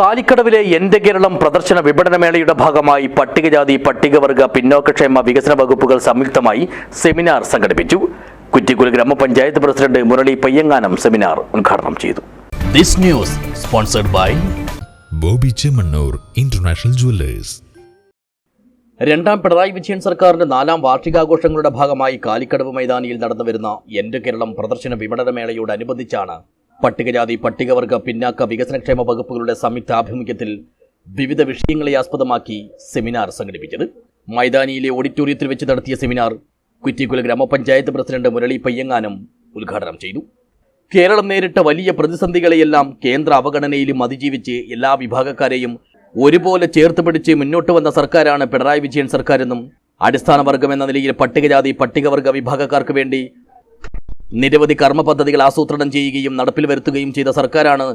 കാലിക്കടവിലെ എന്റെ കേരളം പ്രദർശന വിപണനമേളയുടെ ഭാഗമായി പട്ടികജാതി പട്ടികവർഗ പിന്നോക്കക്ഷേമ വികസന വകുപ്പുകൾ സംയുക്തമായി സെമിനാർ സംഘടിപ്പിച്ചു. കുറ്റിക്കുല ഗ്രാമപഞ്ചായത്ത് പ്രസിഡന്റ് മുരളി പയ്യങ്ങാനം സെമിനാർ ഉദ്ഘാടനം ചെയ്തു. This news sponsored by Boby Chemmanur international jewellers. രണ്ടാം പിണറായി വിജയൻ സർക്കാരിന്റെ നാലാം വാർഷികാഘോഷങ്ങളുടെ ഭാഗമായി കാലിക്കടവ് മൈതാനിയിൽ നടന്നുവരുന്ന എന്റെ കേരളം പ്രദർശന വിപണനമേളയോടനുബന്ധിച്ചാണ് പട്ടികജാതി പട്ടികവർഗ പിന്നാക്ക വികസനക്ഷേമ വകുപ്പുകളുടെ സംയുക്ത ആഭിമുഖ്യത്തിൽ വിവിധ വിഷയങ്ങളെ ആസ്പദമാക്കി സെമിനാർ സംഘടിപ്പിച്ചത്. മൈതാനിയിലെ ഓഡിറ്റോറിയത്തിൽ വെച്ച് നടത്തിയ സെമിനാർ കുറ്റിക്കുല ഗ്രാമപഞ്ചായത്ത് പ്രസിഡന്റ് മുരളി പയ്യങ്ങാനം ഉദ്ഘാടനം ചെയ്തു. കേരളം നേരിട്ട വലിയ പ്രതിസന്ധികളെയെല്ലാം കേന്ദ്ര അവഗണനയിലും അതിജീവിച്ച് എല്ലാ വിഭാഗക്കാരെയും ഒരുപോലെ ചേർത്ത് പിടിച്ച് മുന്നോട്ട് വന്ന സർക്കാരാണ് പിണറായി വിജയൻ സർക്കാരെന്നും അടിസ്ഥാന വർഗം എന്ന നിലയിൽ പട്ടികജാതി പട്ടികവർഗ വിഭാഗക്കാർക്ക് വേണ്ടി നിരവധി കർമ്മ പദ്ധതികൾ ആസൂത്രണം ചെയ്യുകയും നടപ്പിൽ വരുത്തുകയും ചെയ്ത സർക്കാരാണ്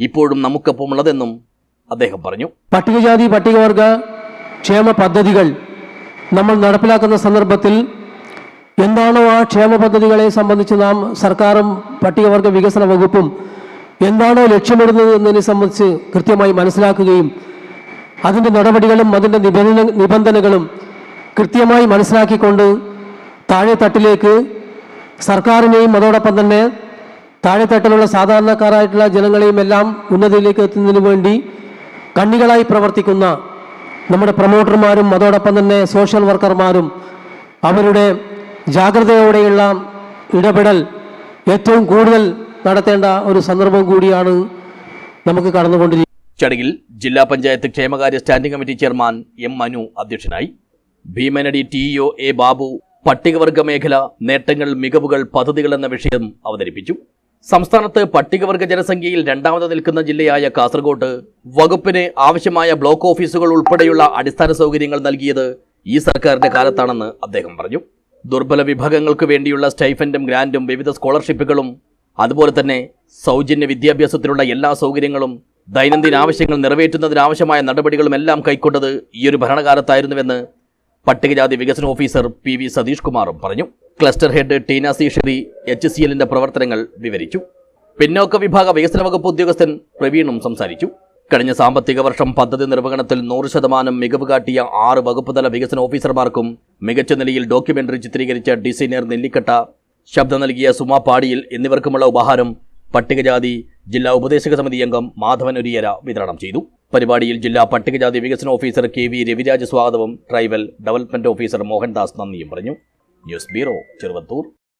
ഇപ്പോഴും നമുക്കൊപ്പം ഉള്ളതെന്നും അദ്ദേഹം പറഞ്ഞു. പട്ടികജാതി പട്ടികവർഗ ക്ഷേമ പദ്ധതികൾ നമ്മൾ നടപ്പിലാക്കുന്ന സന്ദർഭത്തിൽ എന്താണോ ആ ക്ഷേമ പദ്ധതികളെ സംബന്ധിച്ച് നാം സർക്കാരും പട്ടികവർഗ വികസന വകുപ്പും എന്താണോ ലക്ഷ്യമിടുന്നത് എന്നതിനെ സംബന്ധിച്ച് കൃത്യമായി മനസ്സിലാക്കുകയും അതിന്റെ നടപടികളും അതിന്റെ നിബന്ധന നിബന്ധനകളും കൃത്യമായി മനസ്സിലാക്കിക്കൊണ്ട് താഴെ തട്ടിലേക്ക് സർക്കാരിനെയും അതോടൊപ്പം തന്നെ താഴെത്തട്ടിലുള്ള സാധാരണക്കാരായിട്ടുള്ള ജനങ്ങളെയും എല്ലാം ഉന്നതിയിലേക്ക് എത്തുന്നതിന് വേണ്ടി കണ്ണികളായി പ്രവർത്തിക്കുന്ന നമ്മുടെ പ്രൊമോട്ടർമാരും അതോടൊപ്പം തന്നെ സോഷ്യൽ വർക്കർമാരും അവരുടെ ജാഗ്രതയോടെയുള്ള ഇടപെടൽ ഏറ്റവും കൂടുതൽ നടത്തേണ്ട ഒരു സന്ദർഭം കൂടിയാണ് നമുക്ക് കടന്നുകൊണ്ടിരിക്കുന്നത്. ചടങ്ങിൽ ജില്ലാ പഞ്ചായത്ത് ക്ഷേമകാര്യ standing committee chairman M Manu അധ്യക്ഷനായി. Bheemanadi T O A Babu പട്ടികവർഗ മേഖല നേട്ടങ്ങൾ മികവുകൾ പദ്ധതികൾ എന്ന വിഷയം അവതരിപ്പിച്ചു. സംസ്ഥാനത്ത് പട്ടികവർഗ ജനസംഖ്യയിൽ രണ്ടാമത് നിൽക്കുന്ന ജില്ലയായ കാസർഗോട്ട് വകുപ്പിന് ആവശ്യമായ ബ്ലോക്ക് ഓഫീസുകൾ ഉൾപ്പെടെയുള്ള അടിസ്ഥാന സൗകര്യങ്ങൾ നൽകിയത് ഈ സർക്കാരിന്റെ കാലത്താണെന്ന് അദ്ദേഹം പറഞ്ഞു. ദുർബല വിഭാഗങ്ങൾക്ക് വേണ്ടിയുള്ള സ്റ്റൈഫൻഡും ഗ്രാൻഡും വിവിധ സ്കോളർഷിപ്പുകളും അതുപോലെ തന്നെ സൗജന്യ വിദ്യാഭ്യാസത്തിനുള്ള എല്ലാ സൗകര്യങ്ങളും ദൈനംദിന ആവശ്യങ്ങൾ നിറവേറ്റുന്നതിനാവശ്യമായ നടപടികളും എല്ലാം കൈക്കൊണ്ടത് ഈയൊരു ഭരണകാലത്തായിരുന്നുവെന്ന് പട്ടികജാതി വികസന ഓഫീസർ പി വി സതീഷ് കുമാറും പറഞ്ഞു. Cluster head Teena C Sherry H C എല്ലിന്റെ പ്രവർത്തനങ്ങൾ വിവരിച്ചു. പിന്നോക്ക വിഭാഗ വികസന വകുപ്പ് ഉദ്യോഗസ്ഥൻ പ്രവീണും സംസാരിച്ചു. കഴിഞ്ഞ സാമ്പത്തിക വർഷം പദ്ധതി നിർവഹണത്തിൽ നൂറ് ശതമാനം മികവ് കാട്ടിയ ആറ് വകുപ്പ് തല വികസന ഓഫീസർമാർക്കും മികച്ച നിലയിൽ ഡോക്യുമെന്ററി ചിത്രീകരിച്ച ഡിസൈനർ നെല്ലിക്കട്ട ശബ്ദം നൽകിയ സുമ പാടിയിൽ എന്നിവർക്കുമുള്ള ഉപഹാരം പട്ടികജാതി ജില്ലാ ഉപദേശക സമിതി അംഗം മാധവൻ ഒരിയര വിതരണം ചെയ്തു. പരിപാടിയിൽ ജില്ലാ പട്ടികജാതി വികസന ഓഫീസർ കെ വി രവിരാജ് സ്വാഗതവും ട്രൈബൽ ഡെവലപ്മെന്റ് ഓഫീസർ മോഹൻദാസ് നന്ദിയും പറഞ്ഞു. News bureau Cheruvathur.